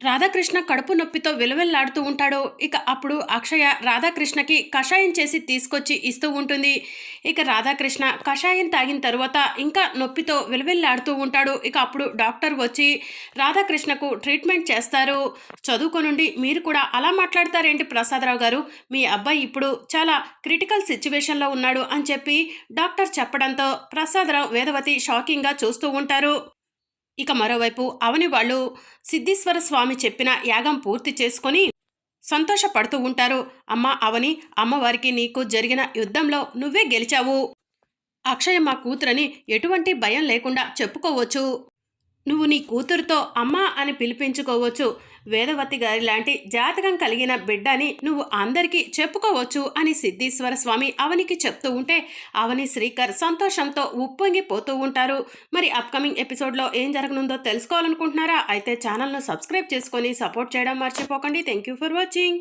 రాధాకృష్ణ కడుపు నొప్పితో విలువెల్లాడుతూ ఉంటాడు. ఇక అప్పుడు అక్షయ రాధాకృష్ణకి కషాయం చేసి తీసుకొచ్చి ఇస్తూ ఉంటుంది. ఇక రాధాకృష్ణ కషాయం తాగిన తరువాత ఇంకా నొప్పితో విలువెల్లాడుతూ ఉంటాడు. ఇక అప్పుడు డాక్టర్ వచ్చి రాధాకృష్ణకు ట్రీట్మెంట్ చేస్తారు. చదువుకోనుండి మీరు కూడా అలా మాట్లాడతారేంటి ప్రసాదరావు గారు? మీ అబ్బాయి ఇప్పుడు చాలా క్రిటికల్ సిచ్యువేషన్లో ఉన్నాడు అని చెప్పి డాక్టర్ చెప్పడంతో ప్రసాదరావు వేదవతి షాకింగ్గా చూస్తూ ఉంటారు. ఇక మరోవైపు అవని వాళ్ళు సిద్ధేశ్వర స్వామి చెప్పిన యాగం పూర్తి చేసుకొని సంతోషపడుతూ ఉంటారు. అమ్మ అవని అమ్మవారికి నీకు జరిగిన యుద్ధంలో నువ్వే గెలిచావు. అక్షయ మా కూతురని ఎటువంటి భయం లేకుండా చెప్పుకోవచ్చు. నువ్వు నీ కూతురుతో అమ్మ అని పిలిపించుకోవచ్చు. వేదవతి గారి లాంటి జాతకం కలిగిన బిడ్డని నువ్వు అందరికీ చెప్పుకోవచ్చు అని సిద్ధేశ్వర స్వామి అవనికి చెప్తూ ఉంటే అవని శ్రీకర్ సంతోషంతో ఉప్పొంగిపోతూ ఉంటారు. మరి అప్కమింగ్ ఎపిసోడ్లో ఏం జరగనుందో తెలుసుకోవాలనుకుంటున్నారా? అయితే ఛానల్ను సబ్స్క్రైబ్ చేసుకొని సపోర్ట్ చేయడం మర్చిపోకండి. Thank you for watching